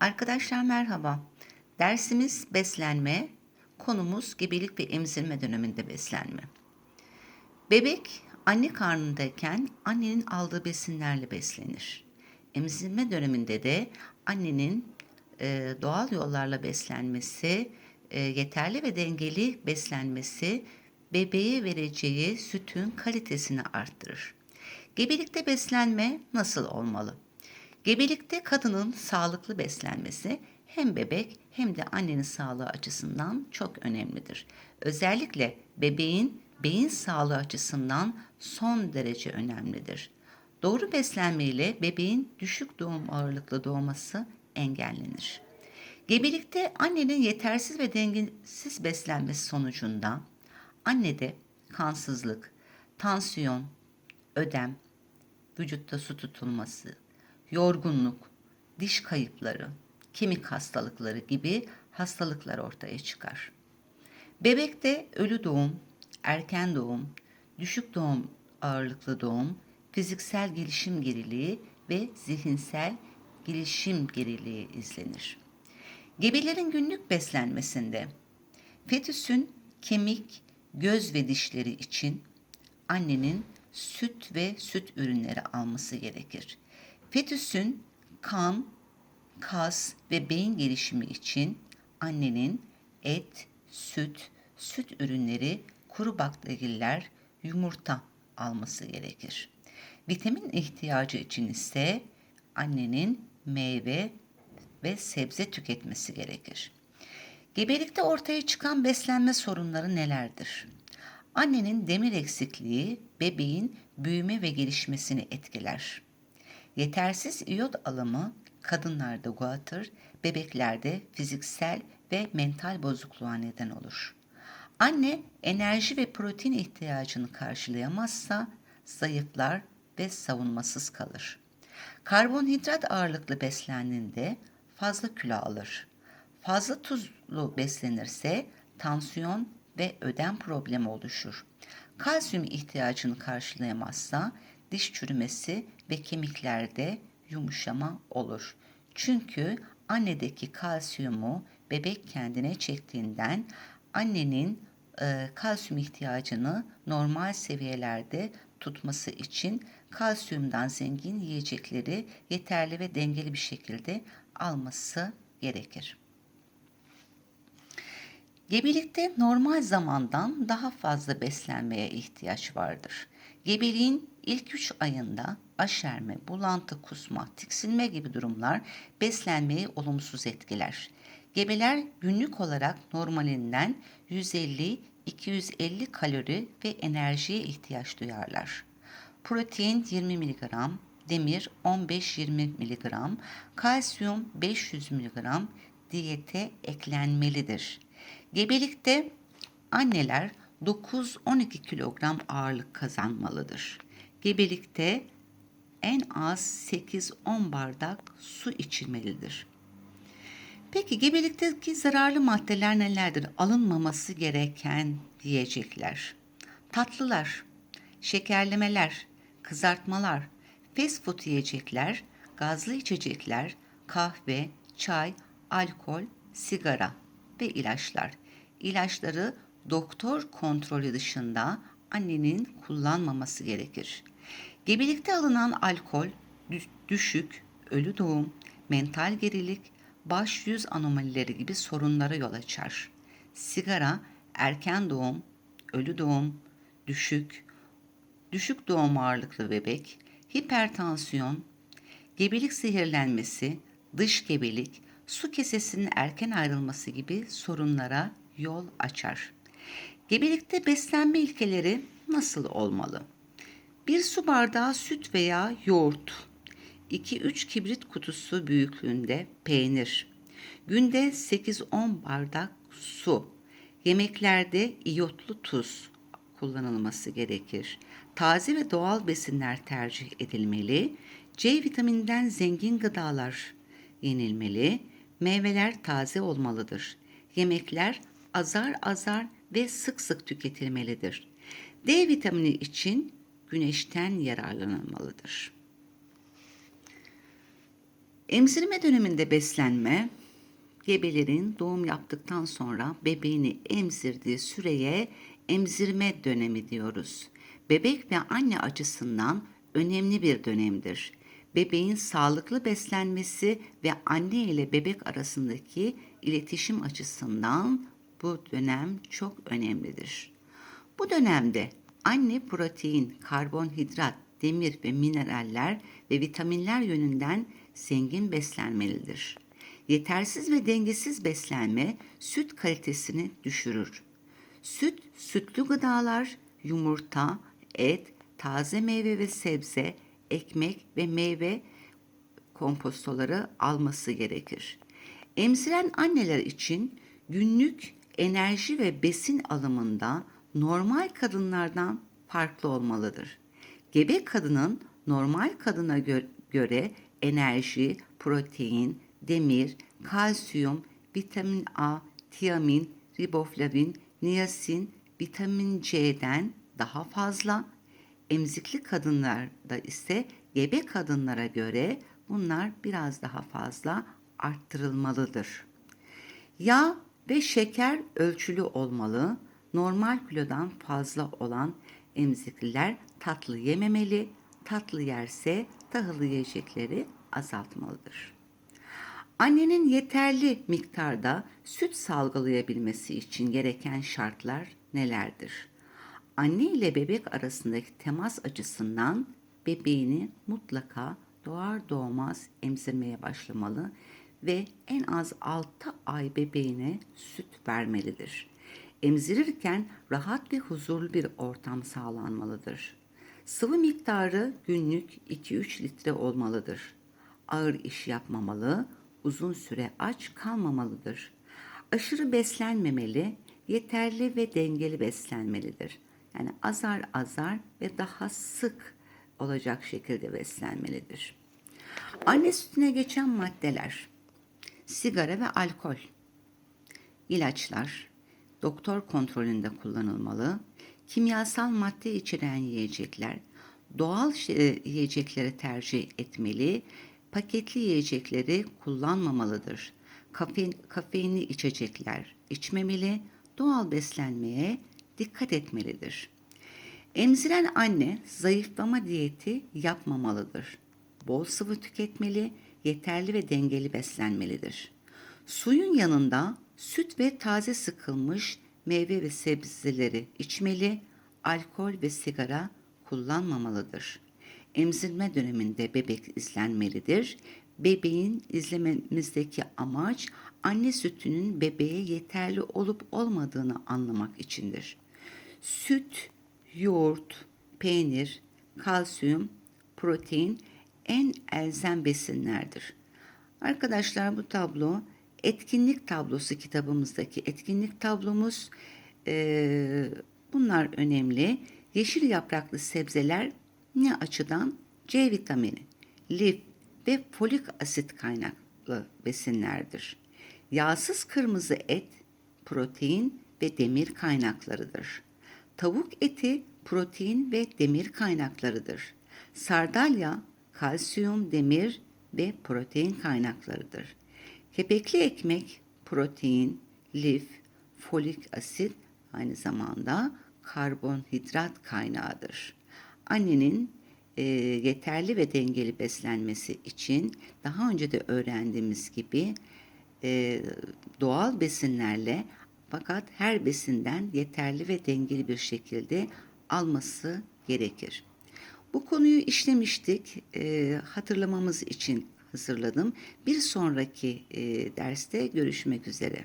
Arkadaşlar merhaba. Dersimiz beslenme, konumuz gebelik ve emzirme döneminde beslenme. Bebek anne karnındayken annenin aldığı besinlerle beslenir. Emzirme döneminde de annenin e, doğal yollarla beslenmesi, e, yeterli ve dengeli beslenmesi bebeğe vereceği sütün kalitesini arttırır. Gebelikte beslenme nasıl olmalı? Gebelikte kadının sağlıklı beslenmesi hem bebek hem de annenin sağlığı açısından çok önemlidir. Özellikle bebeğin beyin sağlığı açısından son derece önemlidir. Doğru beslenme ile bebeğin düşük doğum ağırlıklı doğması engellenir. Gebelikte annenin yetersiz ve dengesiz beslenmesi sonucunda annede kansızlık, tansiyon, ödem, vücutta su tutulması, yorgunluk, diş kayıpları, kemik hastalıkları gibi hastalıklar ortaya çıkar. Bebekte ölü doğum, erken doğum, düşük doğum ağırlıklı doğum, fiziksel gelişim geriliği ve zihinsel gelişim geriliği izlenir. Gebelerin günlük beslenmesinde fetüsün kemik, göz ve dişleri için annenin süt ve süt ürünleri alması gerekir. Fetüsün kan, kas ve beyin gelişimi için annenin et, süt, süt ürünleri, kuru baklagiller, yumurta alması gerekir. Vitamin ihtiyacı için ise annenin meyve ve sebze tüketmesi gerekir. Gebelikte ortaya çıkan beslenme sorunları nelerdir? Annenin demir eksikliği bebeğin büyüme ve gelişmesini etkiler. Yetersiz iyot alımı kadınlarda guatr, bebeklerde fiziksel ve mental bozukluğa neden olur. Anne enerji ve protein ihtiyacını karşılayamazsa zayıflar ve savunmasız kalır. Karbonhidrat ağırlıklı beslendiğinde fazla kilo alır. Fazla tuzlu beslenirse tansiyon ve ödem problemi oluşur. Kalsiyum ihtiyacını karşılayamazsa diş çürümesi ve kemiklerde yumuşama olur. Çünkü annedeki kalsiyumu bebek kendine çektiğinden annenin e, kalsiyum ihtiyacını normal seviyelerde tutması için kalsiyumdan zengin yiyecekleri yeterli ve dengeli bir şekilde alması gerekir. Gebelikte normal zamandan daha fazla beslenmeye ihtiyaç vardır. Gebeliğin ilk 3 ayında aşerme, bulantı, kusma, tiksinme gibi durumlar beslenmeyi olumsuz etkiler. Gebeler günlük olarak normalinden 150-250 kalori ve enerjiye ihtiyaç duyarlar. Protein 20 mg, demir 15-20 mg, kalsiyum 500 mg diyete eklenmelidir. Gebelikte anneler 9-12 kilogram ağırlık kazanmalıdır. Gebelikte en az 8-10 bardak su içilmelidir. Peki gebelikteki zararlı maddeler nelerdir? Alınmaması gereken yiyecekler. Tatlılar, şekerlemeler, kızartmalar, fast food yiyecekler, gazlı içecekler, kahve, çay, alkol, sigara ve ilaçlar. İlaçları doktor kontrolü dışında annenin kullanmaması gerekir. Gebelikte alınan alkol düşük, ölü doğum, mental gerilik, baş yüz anomalileri gibi sorunlara yol açar. Sigara, erken doğum, ölü doğum, düşük, düşük doğum ağırlıklı bebek, hipertansiyon, gebelik zehirlenmesi, dış gebelik, su kesesinin erken ayrılması gibi sorunlara yol açar. Gebelikte beslenme ilkeleri nasıl olmalı? Bir su bardağı süt veya yoğurt, 2-3 kibrit kutusu büyüklüğünde peynir, günde 8-10 bardak su, yemeklerde iyotlu tuz kullanılması gerekir. Taze ve doğal besinler tercih edilmeli, C vitamininden zengin gıdalar yenilmeli, meyveler taze olmalıdır. Yemekler azar azar ve sık sık tüketilmelidir. D vitamini için güneşten yararlanılmalıdır. Emzirme döneminde beslenme, gebelerin doğum yaptıktan sonra bebeğini emzirdiği süreye emzirme dönemi diyoruz. Bebek ve anne açısından önemli bir dönemdir. Bebeğin sağlıklı beslenmesi ve anne ile bebek arasındaki iletişim açısından bu dönem çok önemlidir. Bu dönemde anne protein, karbonhidrat, demir ve mineraller ve vitaminler yönünden zengin beslenmelidir. Yetersiz ve dengesiz beslenme süt kalitesini düşürür. Süt, sütlü gıdalar, yumurta, et, taze meyve ve sebze, ekmek ve meyve kompostoları alması gerekir. Emziren anneler için günlük enerji ve besin alımında normal kadınlardan farklı olmalıdır. Gebe kadının normal kadına gö- göre enerji, protein, demir, kalsiyum, vitamin A, tiamin, riboflavin, niyasin, vitamin C'den daha fazla. Emzikli kadınlarda ise gebe kadınlara göre bunlar biraz daha fazla arttırılmalıdır. Yağ ve şeker ölçülü olmalı. Normal kilodan fazla olan emzikliler tatlı yememeli. Tatlı yerse tahıllı yiyecekleri azaltmalıdır. Annenin yeterli miktarda süt salgılayabilmesi için gereken şartlar nelerdir? Anne ile bebek arasındaki temas açısından bebeğini mutlaka doğar doğmaz emzirmeye başlamalı ve en az 6 ay bebeğine süt vermelidir. Emzirirken rahat ve huzurlu bir ortam sağlanmalıdır. Sıvı miktarı günlük 2-3 litre olmalıdır. Ağır iş yapmamalı, uzun süre aç kalmamalıdır. Aşırı beslenmemeli, yeterli ve dengeli beslenmelidir. Yani azar azar ve daha sık olacak şekilde beslenmelidir. Anne sütüne geçen maddeler, sigara ve alkol, ilaçlar, doktor kontrolünde kullanılmalı, kimyasal madde içeren yiyecekler, doğal şey- yiyecekleri tercih etmeli, paketli yiyecekleri kullanmamalıdır. Kafein, kafeinli içecekler içmemeli, doğal beslenmeye dikkat etmelidir. Emziren anne zayıflama diyeti yapmamalıdır. Bol sıvı tüketmeli, yeterli ve dengeli beslenmelidir. Suyun yanında süt ve taze sıkılmış meyve ve sebzeleri içmeli, alkol ve sigara kullanmamalıdır. Emzirme döneminde bebek izlenmelidir. Bebeğin izlememizdeki amaç anne sütünün bebeğe yeterli olup olmadığını anlamak içindir. Süt, yoğurt, peynir, kalsiyum, protein en elzem besinlerdir. Arkadaşlar bu tablo etkinlik tablosu kitabımızdaki etkinlik tablomuz. Ee, bunlar önemli. Yeşil yapraklı sebzeler ne açıdan? C vitamini, lif ve folik asit kaynaklı besinlerdir. Yağsız kırmızı et, protein ve demir kaynaklarıdır. Tavuk eti protein ve demir kaynaklarıdır. Sardalya kalsiyum, demir ve protein kaynaklarıdır. Kepekli ekmek protein, lif, folik asit aynı zamanda karbonhidrat kaynağıdır. Annenin e, yeterli ve dengeli beslenmesi için daha önce de öğrendiğimiz gibi e, doğal besinlerle fakat her besinden yeterli ve dengeli bir şekilde alması gerekir. Bu konuyu işlemiştik. E, hatırlamamız için hazırladım. Bir sonraki e, derste görüşmek üzere.